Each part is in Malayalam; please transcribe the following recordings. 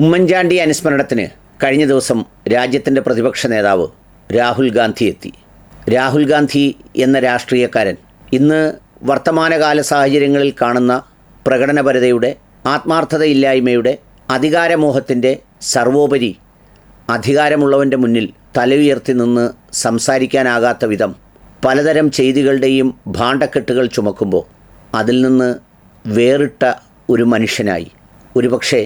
ഉമ്മൻചാണ്ടി അനുസ്മരണത്തിന് കഴിഞ്ഞ ദിവസം രാജ്യത്തിന്റെ പ്രതിപക്ഷ നേതാവ് രാഹുൽ ഗാന്ധി എത്തി. രാഹുൽ ഗാന്ധി എന്ന രാഷ്ട്രീയക്കാരൻ ഇന്ന് വർത്തമാനകാല സാഹചര്യങ്ങളിൽ കാണുന്ന പ്രകടനപരതയുടെ ആത്മാർത്ഥതയില്ലായ്മയുടെ അധികാരമോഹത്തിന്റെ സർവോപരി അധികാരമുള്ളവന്റെ മുന്നിൽ തലയുയർത്തി നിന്ന് സംസാരിക്കാനാകാത്ത വിധം പലതരം ചെയ്തികളുടെയും ഭാണ്ഡക്കെട്ടുകൾ ചുമക്കുമ്പോൾ അതിൽ നിന്ന് വേറിട്ട ഒരു മനുഷ്യനായി. ഒരുപക്ഷെ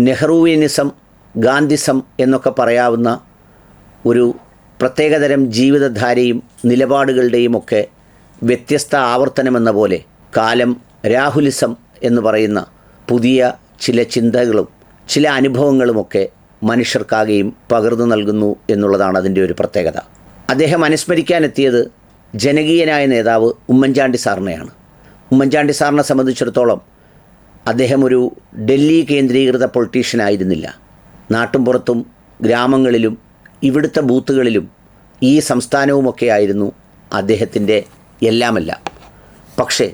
നെഹ്റുവിനിസം ഗാന്ധിസം എന്നൊക്കെ പറയാവുന്ന ഒരു പ്രത്യേകതരം ജീവിതധാരയും നിലപാടുകളുടെയും ഒക്കെ വ്യത്യസ്ത ആവർത്തനമെന്ന പോലെ കാലം രാഹുലിസം എന്ന് പറയുന്ന പുതിയ ചില ചിന്തകളും ചില അനുഭവങ്ങളുമൊക്കെ മനുഷ്യർക്കാകെയും പകർന്നു നൽകുന്നു എന്നുള്ളതാണ് അതിന്റെ ഒരു പ്രത്യേകത. അദ്ദേഹം അനുസ്മരിക്കാനെത്തിയത് ജനകീയനായ നേതാവ് ഉമ്മൻചാണ്ടി സാറിനെയാണ്. ഉമ്മൻചാണ്ടി സാറിനെ സംബന്ധിച്ചിടത്തോളം അദ്ദേഹം ഒരു ഡൽഹി കേന്ദ്രീകൃത പൊളിറ്റീഷ്യൻ ആയിരുന്നില്ല നാട്ടുംപുറത്തും ഗ്രാമങ്ങളിലും ഇവിടുത്തെ ബൂത്തുകളിലും ഈ സംസ്ഥാനവുമൊക്കെ ആയിരുന്നു അദ്ദേഹത്തിന്റെ എല്ലാമല്ല പക്ഷേ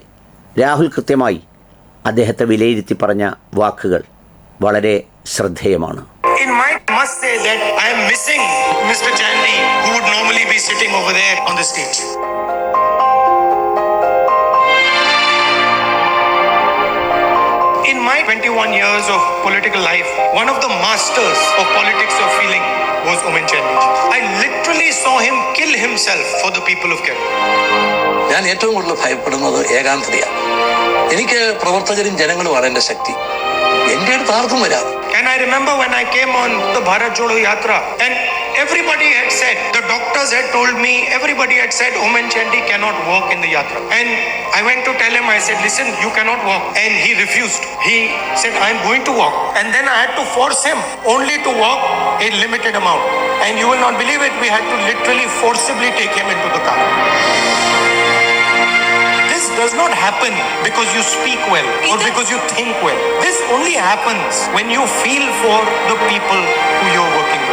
രാഹുൽ കൃത്യമായി അദ്ദേഹത്തെ വിലയിരുത്തി പറഞ്ഞ വാക്കുകൾ വളരെ ശ്രദ്ധേയമാണ് In my must say that I am missing Mr. Chandy, who would normally be sitting over there on the stage. my 21 years of political life, one of the masters of politics of feeling was Omen Chandy. I literally saw him kill himself for the people of Kerala. ഞാൻ ഏറ്റവും കൂടുതൽ ഭയപ്പെടുന്നത് ഏകാന്തതയാണ് എനിക്ക് പ്രവർത്തകരും ജനങ്ങളുമാണ് എൻ്റെ ശക്തി എൻ്റെ അടുത്ത് ആർക്കും വരാം And I remember when I came on the Bharat Jodo Yatra, and everybody had said, the doctors had told me, everybody had said, Oman Chandy cannot walk in the Yatra. And I went to tell him, I said, listen, you cannot walk. And he refused. He said, I'm going to walk. And then I had to force him only to walk a limited amount. And you will not believe it, we had to literally forcibly take him into the car. This does not happen because you speak well or because you think well. This only happens when you feel for the people who you're working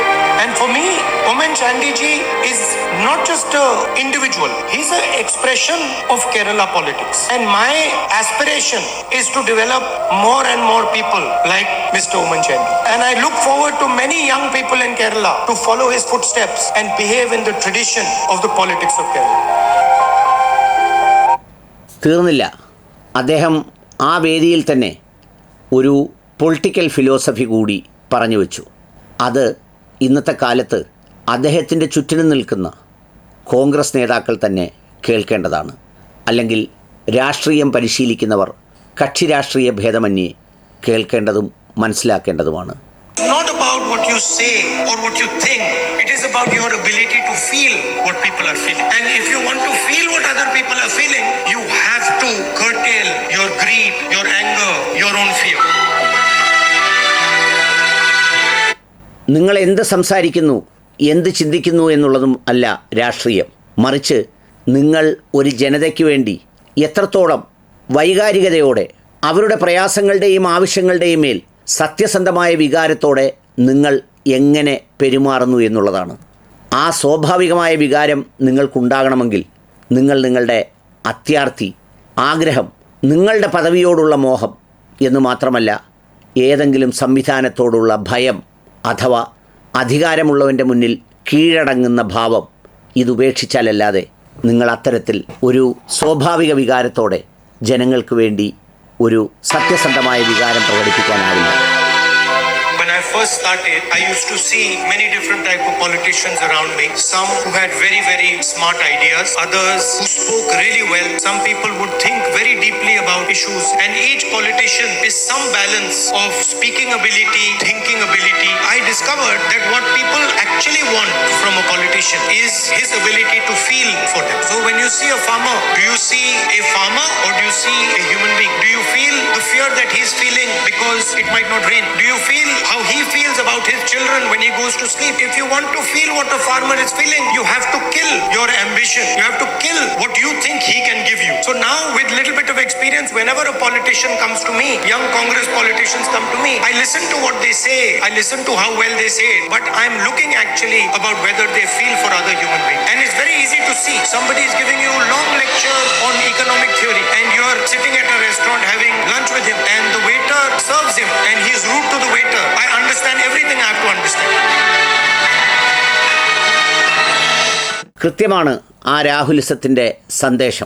for me, Omen Chandiji is not just an individual, he's an expression of Kerala politics. And my aspiration is to develop more and more people like Mr. Omen Chandi. And I look forward to many young people in Kerala to follow his footsteps and behave in the tradition of the politics of Kerala. തീർന്നില്ല അദ്ദേഹം ആ വേദിയിൽ തന്നെ ഒരു പൊളിറ്റിക്കൽ ഫിലോസഫി കൂടി പറഞ്ഞു വെച്ചു അത് ഇന്നത്തെ കാലത്ത് അദ്ദേഹത്തിന്റെ ചുറ്റിനും നിൽക്കുന്ന കോൺഗ്രസ് നേതാക്കൾ തന്നെ കേൾക്കേണ്ടതാണ് അല്ലെങ്കിൽ രാഷ്ട്രീയം പരിശീലിക്കുന്നവർ കക്ഷി രാഷ്ട്രീയ ഭേദമന്യേ കേൾക്കേണ്ടതും മനസ്സിലാക്കേണ്ടതുമാണ് your greed, your anger, your own fear. നിങ്ങൾ എന്ത് സംസാരിക്കുന്നു എന്ത് ചിന്തിക്കുന്നു എന്നുള്ളതും അല്ല രാഷ്ട്രീയം. മറിച്ച് നിങ്ങൾ ഒരു ജനതയ്ക്ക് വേണ്ടി എത്രത്തോളം വൈകാരികതയോടെ അവരുടെ പ്രയാസങ്ങളുടെയും ആവശ്യങ്ങളുടെയും മേൽ സത്യസന്ധമായ വികാരത്തോടെ നിങ്ങൾ എങ്ങനെ പെരുമാറുന്നു എന്നുള്ളതാണ്. ആ സ്വാഭാവികമായ വികാരം നിങ്ങൾക്കുണ്ടാകണമെങ്കിൽ നിങ്ങൾ നിങ്ങളുടെ അത്യാർത്ഥി ആഗ്രഹം നിങ്ങളുടെ പദവിയോടുള്ള മോഹം എന്ന് മാത്രമല്ല ഏതെങ്കിലും സംവിധാനത്തോടുള്ള ഭയം അഥവാ അധികാരമുള്ളവന്റെ മുന്നിൽ കീഴടങ്ങുന്ന ഭാവം ഇതുപേക്ഷിച്ചാലല്ലാതെ നിങ്ങൾ അത്തരത്തിൽ ഒരു സ്വാഭാവിക വികാരത്തോടെ ജനങ്ങൾക്ക് വേണ്ടി ഒരു സത്യസന്ധമായ വികാരം പ്രകടിപ്പിക്കാനാവില്ല. First started, I used to see many different type of politicians around me. Some who had very, very smart ideas, others who spoke really well. Some people would think very deeply about issues. And each politician is some balance of speaking ability, thinking ability. I discovered that what people actually want from a politician is his ability to feel for them. So when you see a farmer, do you see a farmer or do you see a human being? Do you feel the fear that he's feeling because it might not rain? Do you feel how he feels about his children when he goes to sleep? If you want to feel what a farmer is feeling, you have to kill your ambition. You have to kill what you think he can give you. So now, with little bit of experience, whenever a politician comes to me, young Congress politicians come to me, I listen to what they say. I listen to how well they say it. But I'm looking actually about whether they feel for other human beings. And it's very easy to see. Somebody is giving you a long lecture on economic theory, and you're sitting at a restaurant having lunch with him, and the കൃത്യമാണ് ആ രാഹുലിസത്തിന്റെ സന്ദേശം.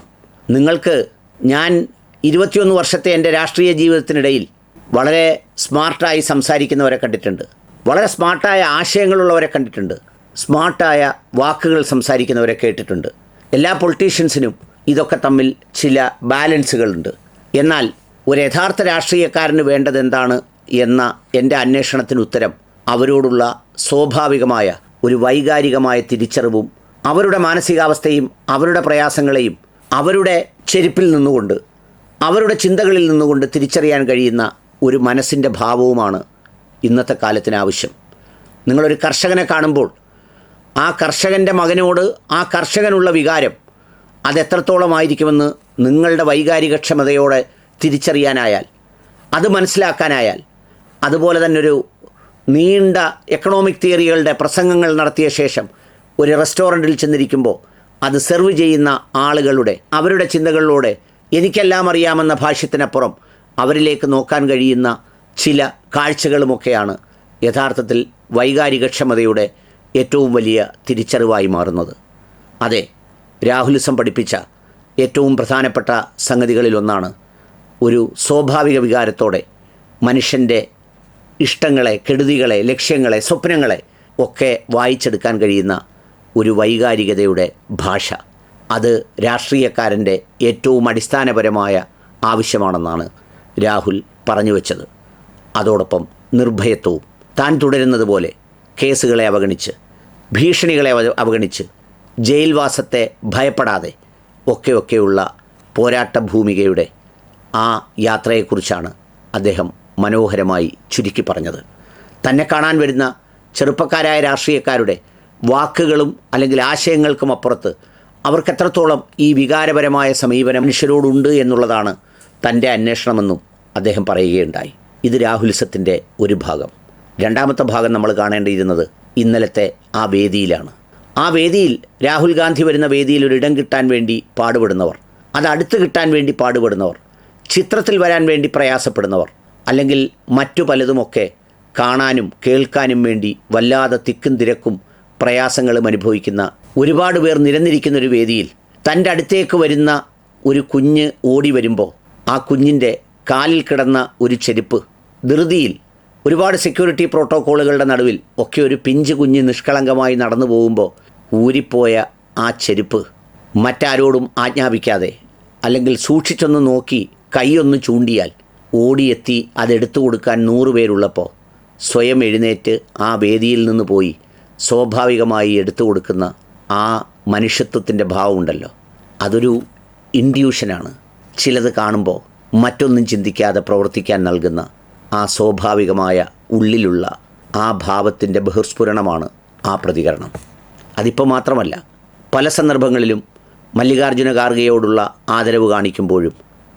നിങ്ങൾക്ക് ഞാൻ ഇരുപത്തിയൊന്ന് വർഷത്തെ എന്റെ രാഷ്ട്രീയ ജീവിതത്തിനിടയിൽ വളരെ സ്മാർട്ടായി സംസാരിക്കുന്നവരെ കണ്ടിട്ടുണ്ട്. വളരെ സ്മാർട്ടായ ആശയങ്ങളുള്ളവരെ കണ്ടിട്ടുണ്ട്. സ്മാർട്ടായ വാക്കുകൾ സംസാരിക്കുന്നവരെ കേട്ടിട്ടുണ്ട്. എല്ലാ പൊളിറ്റീഷ്യൻസിനും ഇതൊക്കെ തമ്മിൽ ചില ബാലൻസുകളുണ്ട്. എന്നാൽ ഒരു യഥാർത്ഥ രാഷ്ട്രീയക്കാരന് വേണ്ടത് എന്താണ് എന്ന എന്റെ അന്വേഷണത്തിന് ഉത്തരം അവരോടുള്ള സ്വാഭാവികമായ ഒരു വൈകാരികമായ തിരിച്ചറിവും അവരുടെ മാനസികാവസ്ഥയും അവരുടെ പ്രയാസങ്ങളെയും അവരുടെ ചെരുപ്പിൽ നിന്നുകൊണ്ട് അവരുടെ ചിന്തകളിൽ നിന്നുകൊണ്ട് തിരിച്ചറിയാൻ കഴിയുന്ന ഒരു മനസ്സിന്റെ ഭാവവുമാണ് ഇന്നത്തെ കാലത്തിന് ആവശ്യം. നിങ്ങളൊരു കർഷകനെ കാണുമ്പോൾ ആ കർഷകന്റെ മകനോട് ആ കർഷകനുള്ള വികാരം അതെത്രത്തോളമായിരിക്കുമെന്ന് നിങ്ങളുടെ വൈകാരികക്ഷമതയോടെ തിരിച്ചറിയാനായാൽ അത് മനസ്സിലാക്കാനായാൽ അതുപോലെ തന്നെ ഒരു നീണ്ട എക്കണോമിക് തിയറികളുടെ പ്രസംഗങ്ങൾ നടത്തിയ ശേഷം ഒരു റെസ്റ്റോറന്റിൽ ചെന്നിരിക്കുമ്പോൾ അത് സെർവ് ചെയ്യുന്ന ആളുകളുടെ അവരുടെ ചിന്തകളിലൂടെ എനിക്കെല്ലാം അറിയാമെന്ന ഭാഷ്യത്തിനപ്പുറം അവരിലേക്ക് നോക്കാൻ കഴിയുന്ന ചില കാഴ്ചകളുമൊക്കെയാണ് യഥാർത്ഥത്തിൽ വൈകാരികക്ഷമതയുടെ ഏറ്റവും വലിയ തിരിച്ചറിവായി മാറുന്നത്. അതെ രാഹുലിസം പഠിപ്പിച്ച ഏറ്റവും പ്രധാനപ്പെട്ട സംഗതികളിലൊന്നാണ് ഒരു സ്വാഭാവിക വികാരത്തോടെ മനുഷ്യന്റെ ഇഷ്ടങ്ങളെ കെടുതികളെ ലക്ഷ്യങ്ങളെ സ്വപ്നങ്ങളെ ഒക്കെ വായിച്ചെടുക്കാൻ കഴിയുന്ന ഒരു വൈകാരികതയുടെ ഭാഷ. അത് രാഷ്ട്രീയക്കാരന്റെ ഏറ്റവും അടിസ്ഥാനപരമായ ആവശ്യമാണെന്നാണ് രാഹുൽ പറഞ്ഞു വെച്ചത്. അതോടൊപ്പം നിർഭയത്വവും. താൻ തുടരുന്നത് പോലെ കേസുകളെ അവഗണിച്ച് ഭീഷണികളെ അവഗണിച്ച് ജയിൽവാസത്തെ ഭയപ്പെടാതെ ഒക്കെ ഒക്കെയുള്ള പോരാട്ട ഭൂമികയുടെ ആ യാത്രയെക്കുറിച്ചാണ് അദ്ദേഹം മനോഹരമായി ചുരുക്കി പറഞ്ഞത്. തന്നെ കാണാൻ വരുന്ന ചെറുപ്പക്കാരായ രാഷ്ട്രീയക്കാരുടെ വാക്കുകളും അല്ലെങ്കിൽ ആശയങ്ങൾക്കും അപ്പുറത്ത് അവർക്ക് എത്രത്തോളം ഈ വികാരപരമായ സമീപനം മനുഷ്യരോടുണ്ട് എന്നുള്ളതാണ് തന്റെ അന്വേഷണമെന്നും അദ്ദേഹം പറയുകയുണ്ടായി. ഇത് രാഹുലിസത്തിന്റെ ഒരു ഭാഗം. രണ്ടാമത്തെ ഭാഗം നമ്മൾ കാണേണ്ടിയിരുന്നത് ഇന്നലത്തെ ആ വേദിയിലാണ്. ആ വേദിയിൽ രാഹുൽ ഗാന്ധി വരുന്ന വേദിയിൽ ഒരു ഇടം കിട്ടാൻ വേണ്ടി പാടുപെടുന്നവർ അത് അടുത്ത് കിട്ടാൻ വേണ്ടി പാടുപെടുന്നവർ ചിത്രത്തിൽ വരാൻ വേണ്ടി പ്രയാസപ്പെടുന്നവർ അല്ലെങ്കിൽ മറ്റു പലതുമൊക്കെ കാണാനും കേൾക്കാനും വേണ്ടി വല്ലാതെ തിക്കും തിരക്കും പ്രയാസങ്ങളും അനുഭവിക്കുന്ന ഒരുപാട് പേർ നിരന്നിരിക്കുന്ന ഒരു വേദിയിൽ തന്റെ അടുത്തേക്ക് വരുന്ന ഒരു കുഞ്ഞ് ഓടി വരുമ്പോൾ ആ കുഞ്ഞിന്റെ കാലിൽ കിടന്ന ഒരു ചെരുപ്പ് ധൃതിയിൽ ഒരുപാട് സെക്യൂരിറ്റി പ്രോട്ടോക്കോളുകളുടെ നടുവിൽ ഒക്കെ ഒരു പിഞ്ച് കുഞ്ഞ് നിഷ്കളങ്കമായി നടന്നു പോകുമ്പോൾ ഊരിപ്പോയ ആ ചെരുപ്പ് മറ്റാരോടും ആജ്ഞാപിക്കാതെ അല്ലെങ്കിൽ സൂക്ഷിച്ചൊന്ന് നോക്കി കൈയൊന്ന് ചൂണ്ടിയാൽ ഓടിയെത്തി അതെടുത്തു കൊടുക്കാൻ നൂറ് പേരുള്ളപ്പോൾ സ്വയം എഴുന്നേറ്റ് ആ വേദിയിൽ നിന്ന് പോയി സ്വാഭാവികമായി എടുത്തു കൊടുക്കുന്ന ആ മനുഷ്യത്വത്തിന്റെ ഭാവമുണ്ടല്ലോ. അതൊരു ഇൻഡ്യൂഷനാണ്. ചിലത് കാണുമ്പോൾ മറ്റൊന്നും ചിന്തിക്കാതെ പ്രവർത്തിക്കാൻ നൽകുന്ന ആ സ്വാഭാവികമായ ഉള്ളിലുള്ള ആ ഭാവത്തിന്റെ ബഹിർസ്ഫുരണമാണ് ആ പ്രതികരണം. അതിപ്പോൾ മാത്രമല്ല പല സന്ദർഭങ്ങളിലും മല്ലികാർജുന ഖാർഗെയോടുള്ള ആദരവ് കാണിക്കുമ്പോഴും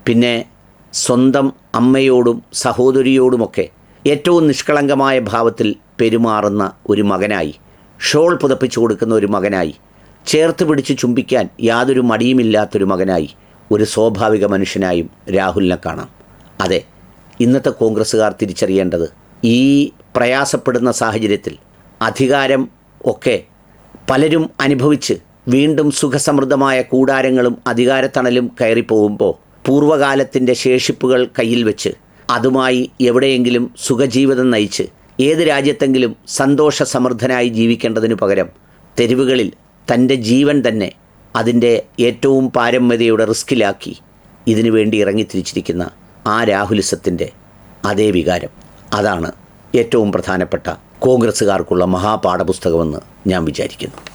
പിന്നെ സ്വന്തം അമ്മയോടും സഹോദരിയോടുമൊക്കെ ഏറ്റവും നിഷ്കളങ്കമായ ഭാവത്തിൽ പെരുമാറുന്ന ഒരു മകനായി ഷോൾ പുതപ്പിച്ചു കൊടുക്കുന്ന ഒരു മകനായി. ചേർത്ത് പിടിച്ച് ചുംബിക്കാൻ യാതൊരു മടിയുമില്ലാത്തൊരു മകനായി ഒരു സ്വാഭാവിക മനുഷ്യനായും രാഹുലിനെ കാണാം. അതെ ഇന്നത്തെ കോൺഗ്രസ്സുകാർ തിരിച്ചറിയേണ്ടത് ഈ പ്രയാസപ്പെടുന്ന സാഹചര്യത്തിൽ അധികാരം ഒക്കെ പലരും അനുഭവിച്ച് വീണ്ടും സുഖസമൃദ്ധമായ കൂടാരങ്ങളും അധികാരത്തണലും കയറിപ്പോകുമ്പോൾ പൂർവകാലത്തിന്റെ ശേഷിപ്പുകൾ കയ്യിൽ വെച്ച് അതുമായി എവിടെയെങ്കിലും സുഖജീവിതം നയിച്ച് ഏത് രാജ്യത്തെങ്കിലും സന്തോഷസമൃദ്ധനായി ജീവിക്കേണ്ടതിനു പകരം തെരുവുകളിൽ തന്റെ ജീവൻ തന്നെ അതിന്റെ ഏറ്റവും പാരമ്യതയുടെ റിസ്കിലാക്കി ഇതിനു വേണ്ടി ഇറങ്ങിത്തിരിച്ചിരിക്കുന്ന ആ രാഹുലിസത്തിന്റെ അതേ വികാരം. അതാണ് ഏറ്റവും പ്രധാനപ്പെട്ട കോൺഗ്രസ്സുകാർക്കുള്ള മഹാപാഠപുസ്തകമെന്ന് ഞാൻ വിചാരിക്കുന്നു.